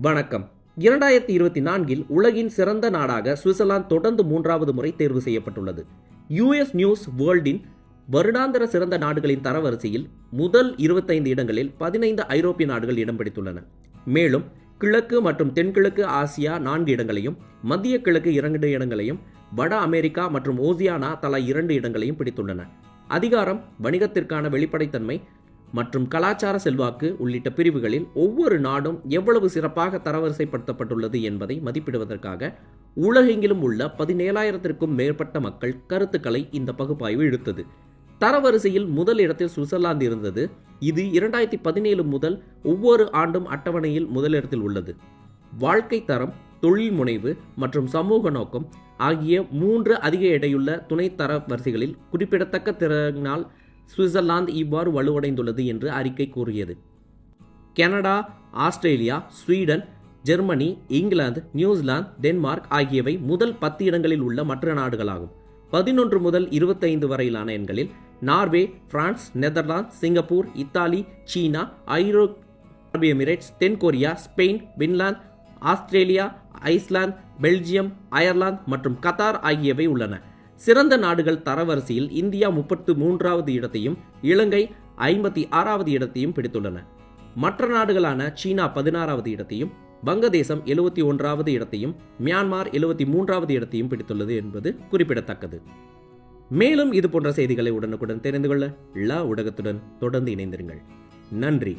வணக்கம். இரண்டாயிரத்தி இருபத்தி நான்கில் உலகின் சிறந்த நாடாக சுவிட்சர்லாந்து தொடர்ந்து மூன்றாவது முறை தேர்வு செய்யப்பட்டுள்ளது. யுஎஸ் நியூஸ் வேர்ல்டின் வருடாந்திர சிறந்த நாடுகளின் தரவரிசையில் முதல் இருபத்தைந்து இடங்களில் பதினைந்து ஐரோப்பிய நாடுகள் இடம் பிடித்துள்ளன. மேலும் கிழக்கு மற்றும் தென்கிழக்கு ஆசியா நான்கு இடங்களையும் மத்திய கிழக்கு இரண்டு இடங்களையும் வட அமெரிக்கா மற்றும் ஓசியானா தலா இரண்டு இடங்களையும் பிடித்துள்ளன. அதிகாரம் வணிகத்திற்கான வெளிப்படைத்தன்மை மற்றும் கலாச்சார செல்வாக்கு உள்ளிட்ட பிரிவுகளில் ஒவ்வொரு நாடும் எவ்வளவு சிறப்பாக தரவரிசைப்படுத்தப்பட்டுள்ளது என்பதை மதிப்பிடுவதற்காக உலகெங்கிலும் உள்ள பதினேழாயிரத்திற்கும் மேற்பட்ட மக்கள் கருத்துக்களை இந்த பகுப்பாய்வு எடுத்தது. தரவரிசையில் முதல் இடத்தில் சுவிட்சர்லாந்து இருந்தது. இது இரண்டாயிரத்தி பதினேழு முதல் ஒவ்வொரு ஆண்டும் அட்டவணையில் முதலிடத்தில் உள்ளது. வாழ்க்கை தரம் தொழில் முனைவு மற்றும் சமூக நோக்கம் ஆகிய மூன்று அதிக எடையுள்ள துணை தர வரிசைகளில் குறிப்பிடத்தக்க திறனால் சுவிட்சர்லாந்து இவ்வாறு வலுவடைந்துள்ளது என்று அறிக்கை கூறியது. கனடா ஆஸ்திரேலியா ஸ்வீடன் ஜெர்மனி இங்கிலாந்து நியூசிலாந்து டென்மார்க் ஆகியவை முதல் பத்து இடங்களில் உள்ள மற்ற நாடுகளாகும். பதினொன்று முதல் இருபத்தைந்து வரையிலான எண்களில் Norway France Netherlands Singapore Italy China ஐரோ அரபு எமிரேட்ஸ் தென்கொரியா Spain Finland Australia Iceland Belgium Ireland மற்றும் கத்தார் ஆகியவை உள்ளன. சிறந்த நாடுகள் தரவரிசையில் இந்தியா முப்பத்து மூன்றாவது இடத்தையும் இலங்கை ஐம்பத்தி ஆறாவது இடத்தையும் பிடித்துள்ளன. மற்ற நாடுகளான சீனா பதினாறாவது இடத்தையும் வங்கதேசம் எழுபத்தி ஒன்றாவது இடத்தையும் மியான்மார் எழுபத்தி மூன்றாவது இடத்தையும் பிடித்துள்ளது என்பது குறிப்பிடத்தக்கது. மேலும் இது போன்ற செய்திகளை உடனுக்குடன் தெரிந்து கொள்ள ல ஊடகத்துடன் தொடர்ந்து இணைந்திருங்கள். நன்றி.